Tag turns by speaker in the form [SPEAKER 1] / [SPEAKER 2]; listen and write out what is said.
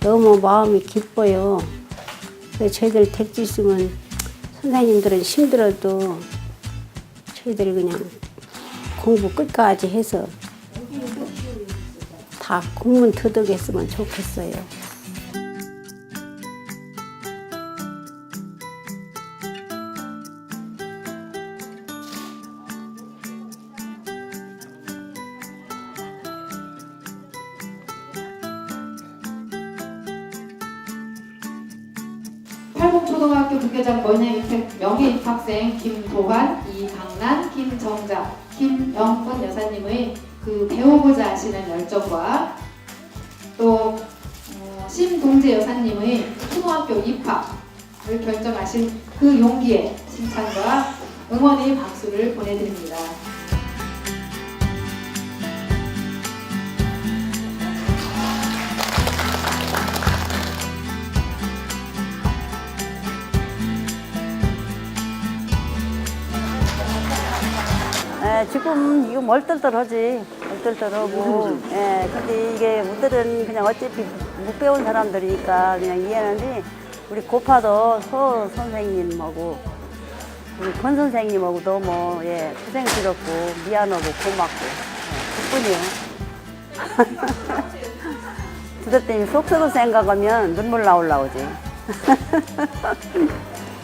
[SPEAKER 1] 너무 마음이 기뻐요. 저희들 될수 있으면 선생님들은 힘들어도 저희들이 그냥 공부 끝까지 해서 다 공문 터득했으면 좋겠어요.
[SPEAKER 2] 팔곡초등학교 국회장 번외 명예 입학생 김도환, 이강란, 김정자, 김영권 여사님의 그 배우고자 하시는 열정과 또 어, 심동재 여사님의 초등학교 입학을 결정하신 그 용기에 칭찬과 응원의 박수를 보내드립니다.
[SPEAKER 3] 예, 지금 이거 멀떨떨하지. 멀떨떨하고. 예, 근데 이게 우들은 그냥 어차피 못 배운 사람들이니까 그냥 이해하는데 우리 고파도 서 선생님하고 우리 권 선생님하고 너무 예, 고생스럽고 미안하고 고맙고 예, 그뿐이에요. 그것 때문에 속 썩어 생각하면 눈물 나올라 오지.